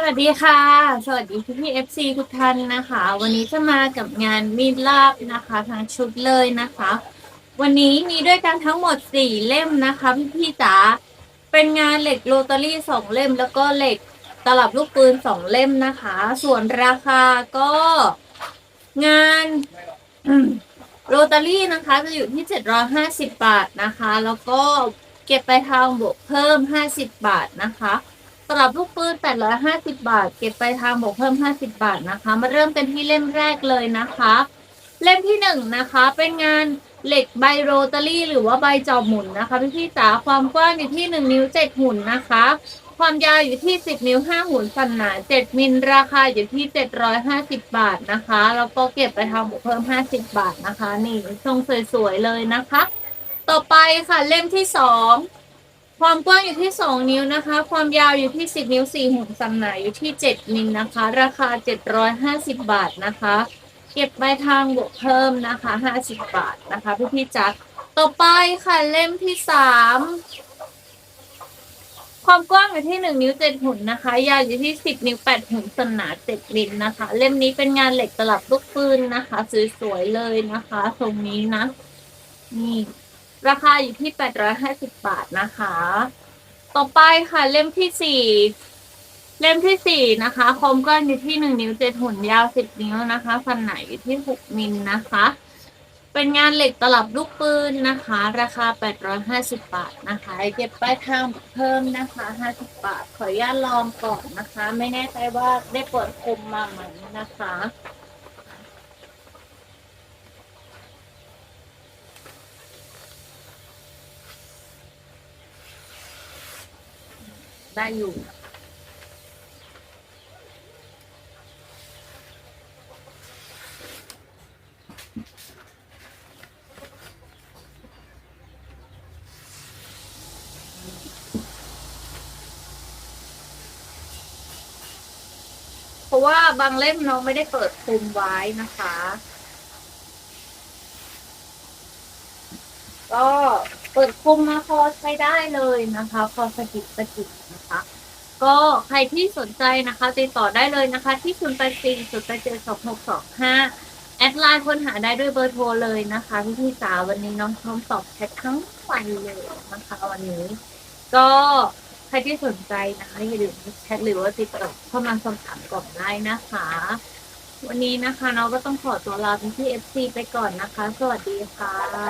สวัสดีค่ะ สวัสดีพี่พี่เอฟซีทุกท่านนะคะ วันนี้จะมากับงานมีดลาบนะคะทั้งชุดเลยนะคะ วันนี้มีด้วยกันทั้งหมดสี่เล่มนะคะ พี่พี่จ๋าเป็นงานเหล็กโรตารี่สองเล่ม แล้วก็เหล็กตลับลูกปืนสองเล่มนะคะ ส่วนราคาก็งานโรตารี่นะคะ จะอยู่ที่ 750 บาทนะคะ แล้วก็เก็บไปทางบวกเพิ่ม 50 บาทนะคะ สำหรับลูกปืน 850 บาท เก็บไปทางบวกเพิ่ม 50 บาทนะคะ มาเริ่มเป็นที่เล่มแรกเลยนะคะ เล่มที่หนึ่งนะคะ เป็นงานเหล็กใบโรตารี่หรือว่าใบจอบหมุนนะคะพี่พี่ๆจ๋าความกว้างอยู่ที่ 1 นิ้ว 7 หุ่นนะคะ ความยาวอยู่ที่ 10 นิ้ว 5 หุ่นฟันหนา 7 มิลราคาอยู่ที่ 750 บาทนะคะ แล้วก็เก็บไปทางบวกเพิ่ม 50 บาทนะคะ นี่ทรงสวยๆเลยนะคะ ต่อไปค่ะเล่มที่สอง ความกว้างอยู่ที่ 2 นิ้วนะคะ ความยาวอยู่ที่ 10 นิ้ว4หุ่นสำหนาอยู่ที่ 7 มิลนะคะ ราคา 750 บาทนะคะ เก็บไปทางบวกเพิ่มนะคะ 50 บาทนะคะพี่พี่จักต่อไปค่ะเล่มที่ 3 ความกว้างอยู่ที่ 1 นิ้ว 7 หุ่นนะคะ ยาวอยู่ที่ 10 นิ้ว 8 หุ่นสำหนา 7 มิลนะคะ เล่มนี้เป็นงานเหล็กตลับลูกปืนนะคะสวยๆเลยนะคะ ตรงนี้นะนี่ ราคาอยู่ที่ 850 บาทนะคะ ต่อไปค่ะเล่มที่สี่เล่มที่สี่นะคะ คมก้อนอยู่ที่ 1 นิ้ว 7หุ่นยาว 10 นิ้วนะคะฟันไหนอยู่ที่ 6 มิลนะคะ เป็นงานเหล็กตลับลูกปืนนะคะ ราคา 850 บาทนะคะเก็บปลายทางเพิ่มนะคะ 50 บาท ขออนุญาตลองก่อนนะคะ ไม่แน่ใจว่าได้เปิดคมมาไหมนะคะ ได้อยู่ เพราะว่าบางเล่มเราไม่ได้เปิดคลุมไว้นะคะ ก็ ปิดคลุมมาพอใช้ได้เลยนะคะพอสกิดสกิดนะคะ ก็ใครที่สนใจนะคะ ติดต่อได้เลยนะคะที่0 8 4 0 8 7 2 6 2 5แอดไลน์ค้นหาได้ด้วยเบอร์โทรเลยนะคะพี่พี่ๆจ๋าววันนี้น้องพร้อมตอบแชททั้งวันเลยนะคะวันนี้ ก็ใครที่สนใจนะคะอย่าลืมแชทหรือว่าติดต่อเข้ามาสอบถามก่อนได้นะคะ วันนี้นะคะเราก็ต้องขอตัวลาพี่พี่เอฟซีไปก่อนนะคะ สวัสดีค่ะ